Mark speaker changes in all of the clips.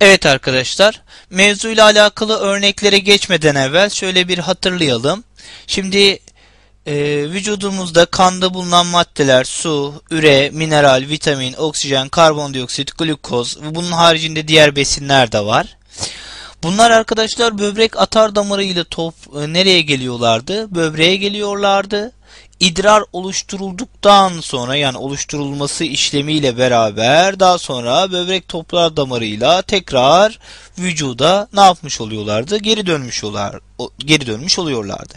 Speaker 1: Evet arkadaşlar, mevzuyla alakalı örneklere geçmeden evvel şöyle bir hatırlayalım. Şimdi e, vücudumuzda kanda bulunan maddeler su, üre, mineral, vitamin, oksijen, karbondioksit, glukoz ve bunun haricinde diğer besinler de var. Bunlar arkadaşlar böbrek atar damarı ile top e, nereye geliyorlardı? Böbreğe geliyorlardı idrar oluşturulduktan sonra yani oluşturulması işlemiyle beraber daha sonra böbrek toplar damarıyla tekrar vücuda ne yapmış oluyorlardı? Geri dönmüş oluyor, geri dönmüş oluyorlardı.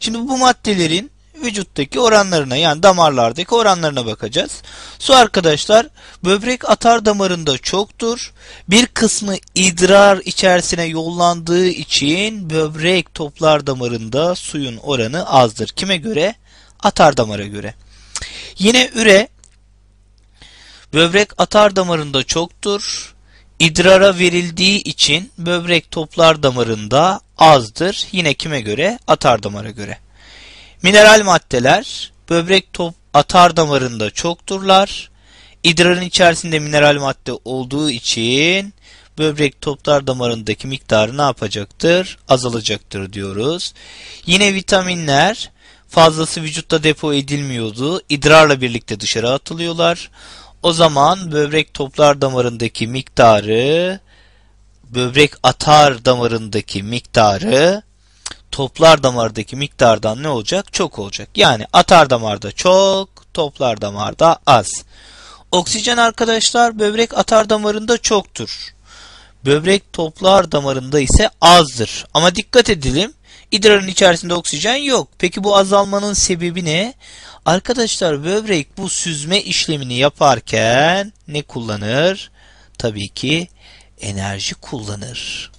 Speaker 1: Şimdi bu maddelerin vücuttaki oranlarına yani damarlardaki oranlarına bakacağız. Su arkadaşlar böbrek atar damarında çoktur. Bir kısmı idrar içerisine yollandığı için böbrek toplar damarında suyun oranı azdır. Kime göre? Atar damara göre. Yine üre böbrek atar damarında çoktur. İdrara verildiği için böbrek toplar damarında azdır. Yine kime göre? Atar damara göre. Mineral maddeler böbrek top atar damarında çokturlar. İdrarın içerisinde mineral madde olduğu için böbrek toplar damarındaki miktarı ne yapacaktır? Azalacaktır diyoruz. Yine vitaminler fazlası vücutta depo edilmiyordu. İdrarla birlikte dışarı atılıyorlar. O zaman böbrek toplar damarındaki miktarı böbrek atar damarındaki miktarı toplar damardaki miktardan ne olacak? Çok olacak. Yani atar damarda çok, toplar damarda az. Oksijen arkadaşlar böbrek atar damarında çoktur. Böbrek toplar damarında ise azdır. Ama dikkat edelim. İdrarın içerisinde oksijen yok. Peki bu azalmanın sebebi ne? Arkadaşlar böbrek bu süzme işlemini yaparken ne kullanır? Tabii ki enerji kullanır.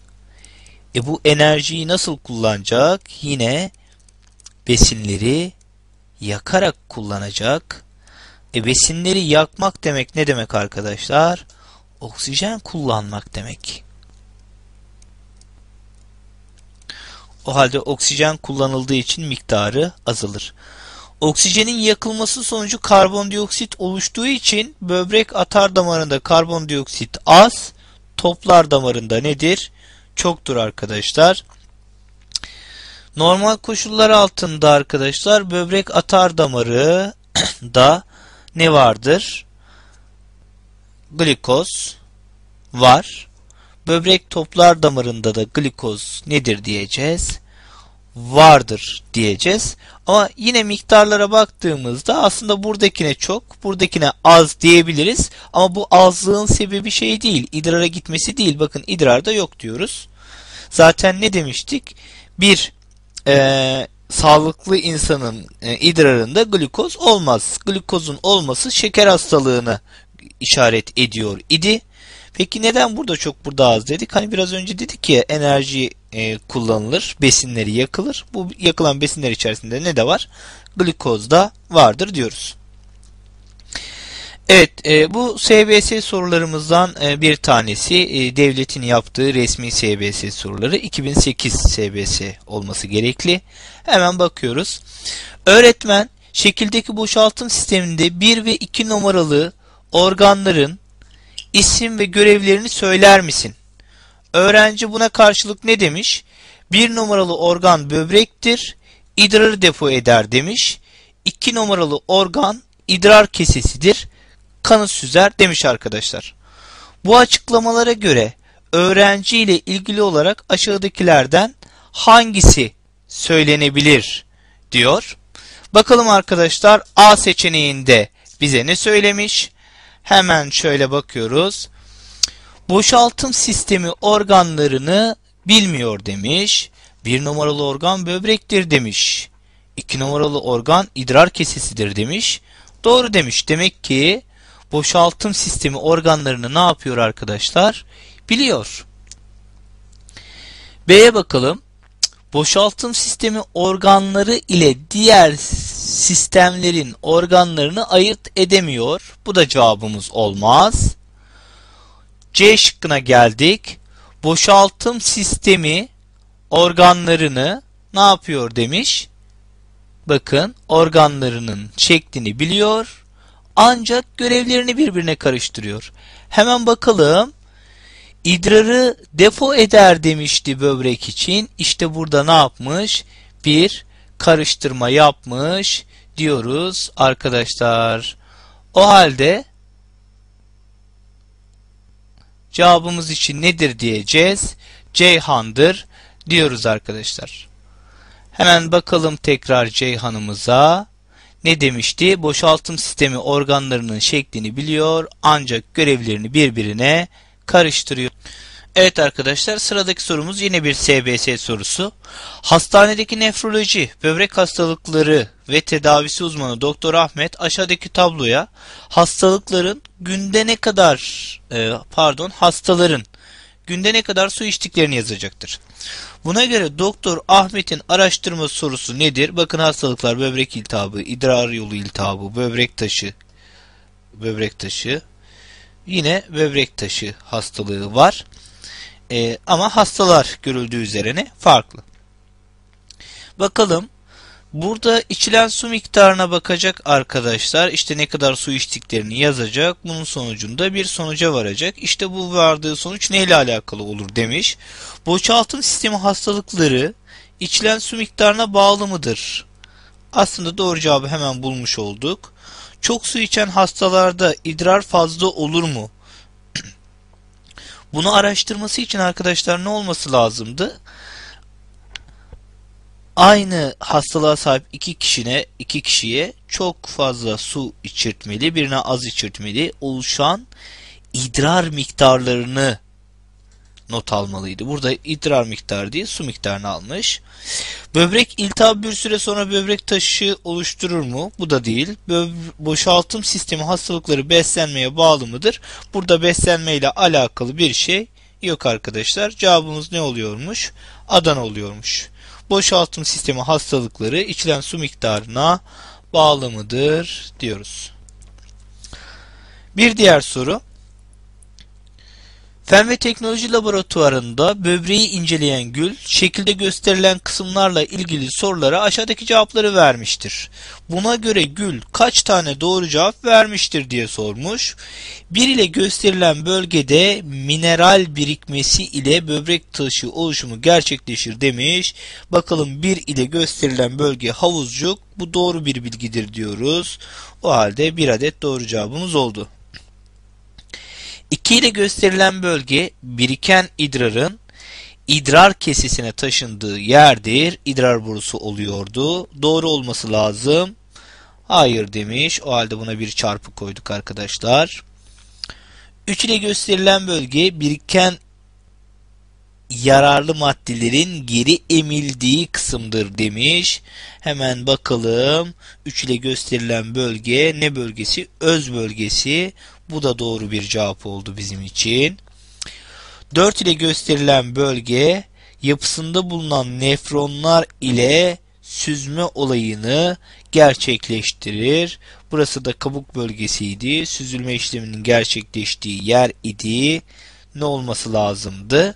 Speaker 1: E bu enerjiyi nasıl kullanacak? Yine besinleri yakarak kullanacak. E besinleri yakmak demek ne demek arkadaşlar? Oksijen kullanmak demek. O halde oksijen kullanıldığı için miktarı azalır. Oksijenin yakılması sonucu karbondioksit oluştuğu için böbrek atar damarında karbondioksit az, toplar damarında nedir? Çoktur arkadaşlar. Normal koşullar altında arkadaşlar böbrek atar damarı da ne vardır? Glikoz var. Böbrek toplar damarında da glikoz nedir diyeceğiz? Vardır diyeceğiz. Ama yine miktarlara baktığımızda aslında buradakine çok, buradakine az diyebiliriz. Ama bu azlığın sebebi şey değil, idrara gitmesi değil. Bakın idrarda yok diyoruz. Zaten ne demiştik? Bir e, sağlıklı insanın e, idrarında glikoz olmaz. Glikozun olması şeker hastalığını işaret ediyor idi. Peki neden burada çok burada az dedik? Hani biraz önce dedik ya enerji e, kullanılır, besinleri yakılır. Bu yakılan besinler içerisinde ne de var? Glikoz da vardır diyoruz. Evet, e, bu SBS sorularımızdan e, bir tanesi e, devletin yaptığı resmi SBS soruları 2008 SBS olması gerekli. Hemen bakıyoruz. Öğretmen şekildeki boşaltım sisteminde 1 ve 2 numaralı organların isim ve görevlerini söyler misin? Öğrenci buna karşılık ne demiş? Bir numaralı organ böbrektir, idrarı depo eder demiş. İki numaralı organ idrar kesesidir, kanı süzer demiş arkadaşlar. Bu açıklamalara göre öğrenci ile ilgili olarak aşağıdakilerden hangisi söylenebilir diyor. Bakalım arkadaşlar A seçeneğinde bize ne söylemiş? Hemen şöyle bakıyoruz. Boşaltım sistemi organlarını bilmiyor demiş. Bir numaralı organ böbrektir demiş. İki numaralı organ idrar kesesidir demiş. Doğru demiş. Demek ki boşaltım sistemi organlarını ne yapıyor arkadaşlar? Biliyor. B'ye bakalım. Boşaltım sistemi organları ile diğer sistemlerin organlarını ayırt edemiyor. Bu da cevabımız olmaz. C şıkkına geldik. Boşaltım sistemi organlarını ne yapıyor demiş. Bakın organlarının şeklini biliyor ancak görevlerini birbirine karıştırıyor. Hemen bakalım. İdrarı depo eder demişti böbrek için. İşte burada ne yapmış? Bir karıştırma yapmış diyoruz arkadaşlar. O halde cevabımız için nedir diyeceğiz? Ceyhan'dır diyoruz arkadaşlar. Hemen bakalım tekrar Ceyhan'ımıza. Ne demişti? Boşaltım sistemi organlarının şeklini biliyor ancak görevlerini birbirine karıştırıyor. Evet arkadaşlar sıradaki sorumuz yine bir SBS sorusu. Hastanedeki nefroloji, böbrek hastalıkları ve tedavisi uzmanı Doktor Ahmet aşağıdaki tabloya hastalıkların günde ne kadar e, pardon hastaların günde ne kadar su içtiklerini yazacaktır. Buna göre Doktor Ahmet'in araştırma sorusu nedir? Bakın hastalıklar böbrek iltihabı, idrar yolu iltihabı, böbrek taşı, böbrek taşı, yine böbrek taşı hastalığı var. Ee, ama hastalar görüldüğü üzerine farklı. Bakalım Burada içilen su miktarına bakacak arkadaşlar. İşte ne kadar su içtiklerini yazacak. Bunun sonucunda bir sonuca varacak. İşte bu vardığı sonuç neyle alakalı olur demiş. Boşaltım sistemi hastalıkları içilen su miktarına bağlı mıdır? Aslında doğru cevabı hemen bulmuş olduk. Çok su içen hastalarda idrar fazla olur mu? Bunu araştırması için arkadaşlar ne olması lazımdı? aynı hastalığa sahip iki kişine iki kişiye çok fazla su içirtmeli, birine az içirtmeli oluşan idrar miktarlarını not almalıydı. Burada idrar miktarı değil su miktarını almış. Böbrek iltihap bir süre sonra böbrek taşı oluşturur mu? Bu da değil. Böb boşaltım sistemi hastalıkları beslenmeye bağlı mıdır? Burada beslenme ile alakalı bir şey yok arkadaşlar. Cevabımız ne oluyormuş? Adana oluyormuş boşaltım sistemi hastalıkları içilen su miktarına bağlı mıdır diyoruz. Bir diğer soru. Fen ve Teknoloji Laboratuvarı'nda böbreği inceleyen Gül, şekilde gösterilen kısımlarla ilgili sorulara aşağıdaki cevapları vermiştir. Buna göre Gül kaç tane doğru cevap vermiştir diye sormuş. Bir ile gösterilen bölgede mineral birikmesi ile böbrek taşı oluşumu gerçekleşir demiş. Bakalım bir ile gösterilen bölge havuzcuk. Bu doğru bir bilgidir diyoruz. O halde bir adet doğru cevabımız oldu. 2 ile gösterilen bölge biriken idrarın idrar kesesine taşındığı yerdir. İdrar borusu oluyordu. Doğru olması lazım. Hayır demiş. O halde buna bir çarpı koyduk arkadaşlar. 3 ile gösterilen bölge biriken yararlı maddelerin geri emildiği kısımdır demiş. Hemen bakalım. 3 ile gösterilen bölge ne bölgesi? Öz bölgesi. Bu da doğru bir cevap oldu bizim için. 4 ile gösterilen bölge yapısında bulunan nefronlar ile süzme olayını gerçekleştirir. Burası da kabuk bölgesiydi. Süzülme işleminin gerçekleştiği yer idi. Ne olması lazımdı?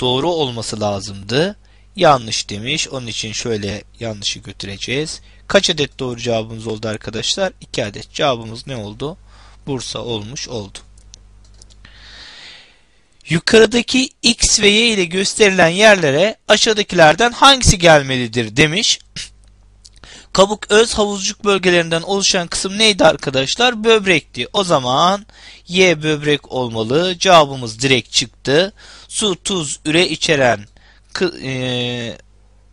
Speaker 1: Doğru olması lazımdı. Yanlış demiş. Onun için şöyle yanlışı götüreceğiz. Kaç adet doğru cevabımız oldu arkadaşlar? 2 adet. Cevabımız ne oldu? Bursa olmuş oldu. Yukarıdaki x ve y ile gösterilen yerlere aşağıdakilerden hangisi gelmelidir demiş. Kabuk öz havuzcuk bölgelerinden oluşan kısım neydi arkadaşlar? Böbrekti. O zaman Y böbrek olmalı. Cevabımız direkt çıktı. Su, tuz, üre içeren e,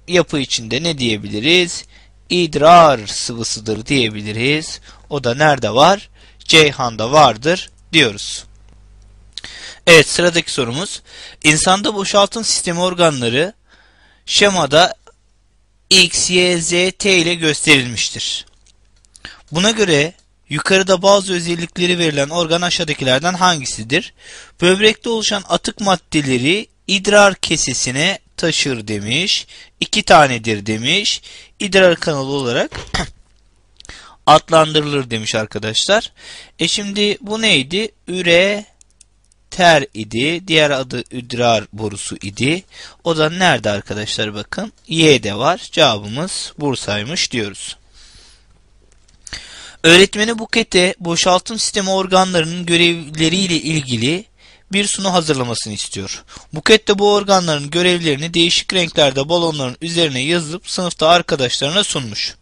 Speaker 1: yapı içinde ne diyebiliriz? İdrar sıvısıdır diyebiliriz. O da nerede var? Ceyhan'da vardır diyoruz. Evet sıradaki sorumuz. İnsanda boşaltım sistemi organları şemada X, Y, Z, T ile gösterilmiştir. Buna göre yukarıda bazı özellikleri verilen organ aşağıdakilerden hangisidir? Böbrekte oluşan atık maddeleri idrar kesesine taşır demiş. İki tanedir demiş. İdrar kanalı olarak adlandırılır demiş arkadaşlar. E şimdi bu neydi? Üre ter idi. Diğer adı idrar borusu idi. O da nerede arkadaşlar bakın. Y'de var. Cevabımız Bursa'ymış diyoruz. Öğretmeni Buket'e boşaltım sistemi organlarının görevleriyle ilgili bir sunu hazırlamasını istiyor. Buket de bu organların görevlerini değişik renklerde balonların üzerine yazıp sınıfta arkadaşlarına sunmuş.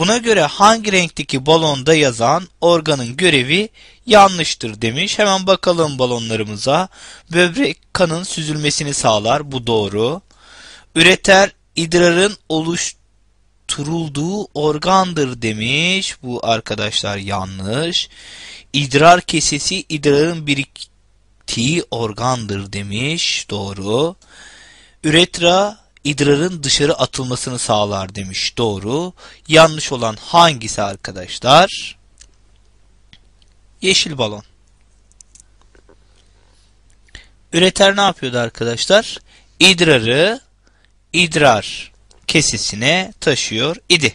Speaker 1: Buna göre hangi renkteki balonda yazan organın görevi yanlıştır demiş. Hemen bakalım balonlarımıza. Böbrek kanın süzülmesini sağlar. Bu doğru. Üreter idrarın oluşturulduğu organdır demiş. Bu arkadaşlar yanlış. İdrar kesesi idrarın biriktiği organdır demiş. Doğru. Üretra idrarın dışarı atılmasını sağlar demiş. Doğru. Yanlış olan hangisi arkadaşlar? Yeşil balon. Üreter ne yapıyordu arkadaşlar? İdrarı idrar kesesine taşıyor idi.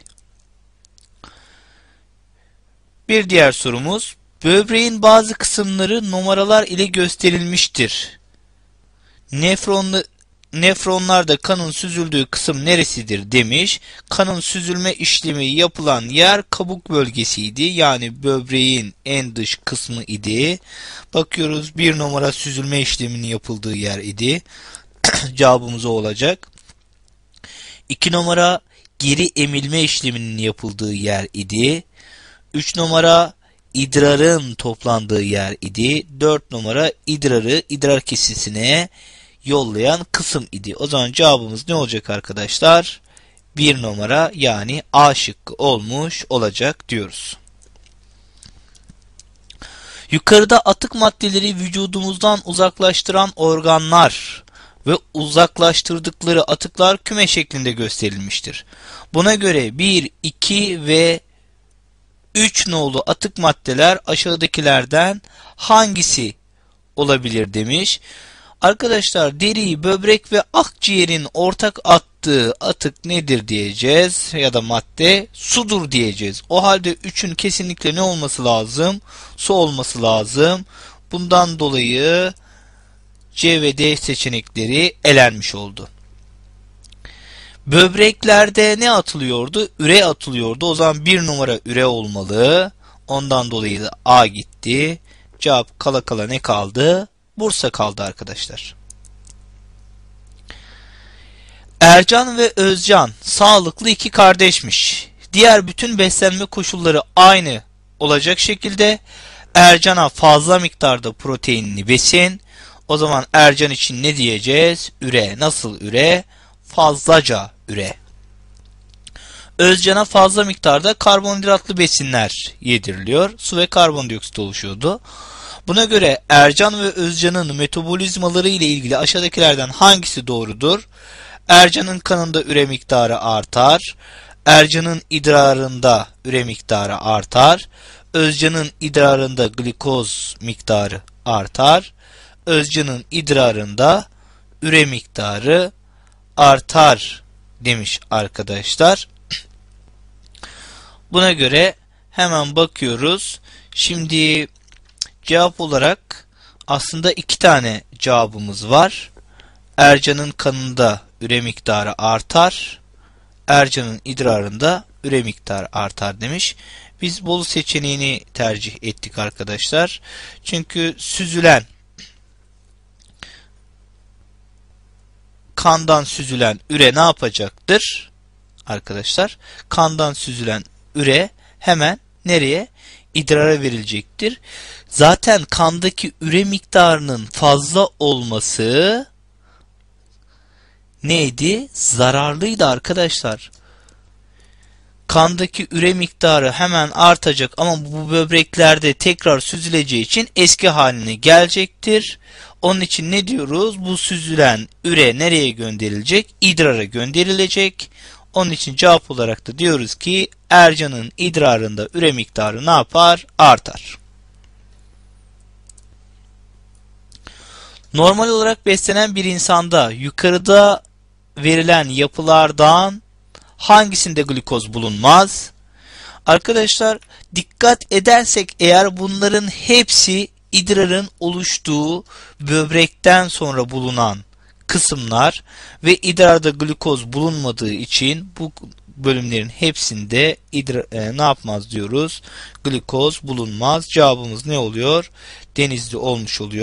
Speaker 1: Bir diğer sorumuz böbreğin bazı kısımları numaralar ile gösterilmiştir. Nefronlu nefronlarda kanın süzüldüğü kısım neresidir demiş. Kanın süzülme işlemi yapılan yer kabuk bölgesiydi. Yani böbreğin en dış kısmı idi. Bakıyoruz bir numara süzülme işleminin yapıldığı yer idi. Cevabımız olacak. 2 numara geri emilme işleminin yapıldığı yer idi. 3 numara idrarın toplandığı yer idi. 4 numara idrarı idrar kesesine yollayan kısım idi. O zaman cevabımız ne olacak arkadaşlar? 1 numara yani A şıkkı olmuş olacak diyoruz. Yukarıda atık maddeleri vücudumuzdan uzaklaştıran organlar ve uzaklaştırdıkları atıklar küme şeklinde gösterilmiştir. Buna göre 1, 2 ve 3 nolu atık maddeler aşağıdakilerden hangisi olabilir demiş. Arkadaşlar deri, böbrek ve akciğerin ortak attığı atık nedir diyeceğiz ya da madde sudur diyeceğiz. O halde 3'ün kesinlikle ne olması lazım? Su olması lazım. Bundan dolayı C ve D seçenekleri elenmiş oldu. Böbreklerde ne atılıyordu? Üre atılıyordu. O zaman bir numara üre olmalı. Ondan dolayı da A gitti. Cevap kala kala ne kaldı? Bursa kaldı arkadaşlar. Ercan ve Özcan sağlıklı iki kardeşmiş. Diğer bütün beslenme koşulları aynı olacak şekilde Ercan'a fazla miktarda proteinli besin. O zaman Ercan için ne diyeceğiz? Üre. Nasıl üre? Fazlaca üre. Özcan'a fazla miktarda karbonhidratlı besinler yediriliyor. Su ve karbondioksit oluşuyordu. Buna göre Ercan ve Özcan'ın metabolizmaları ile ilgili aşağıdakilerden hangisi doğrudur? Ercan'ın kanında üre miktarı artar. Ercan'ın idrarında üre miktarı artar. Özcan'ın idrarında glikoz miktarı artar. Özcan'ın idrarında üre miktarı artar demiş arkadaşlar. Buna göre hemen bakıyoruz. Şimdi cevap olarak aslında iki tane cevabımız var. Ercan'ın kanında üre miktarı artar. Ercan'ın idrarında üre miktarı artar demiş. Biz Bolu seçeneğini tercih ettik arkadaşlar. Çünkü süzülen kandan süzülen üre ne yapacaktır? Arkadaşlar kandan süzülen üre hemen nereye? İdrara verilecektir. Zaten kandaki üre miktarının fazla olması neydi? Zararlıydı arkadaşlar. Kandaki üre miktarı hemen artacak ama bu böbreklerde tekrar süzüleceği için eski haline gelecektir. Onun için ne diyoruz? Bu süzülen üre nereye gönderilecek? İdrara gönderilecek. Onun için cevap olarak da diyoruz ki Ercan'ın idrarında üre miktarı ne yapar? Artar. Normal olarak beslenen bir insanda yukarıda verilen yapılardan hangisinde glikoz bulunmaz? Arkadaşlar dikkat edersek eğer bunların hepsi idrarın oluştuğu böbrekten sonra bulunan kısımlar ve idrarda glikoz bulunmadığı için bu bölümlerin hepsinde idrar, e, ne yapmaz diyoruz? Glikoz bulunmaz. Cevabımız ne oluyor? Denizli olmuş oluyor.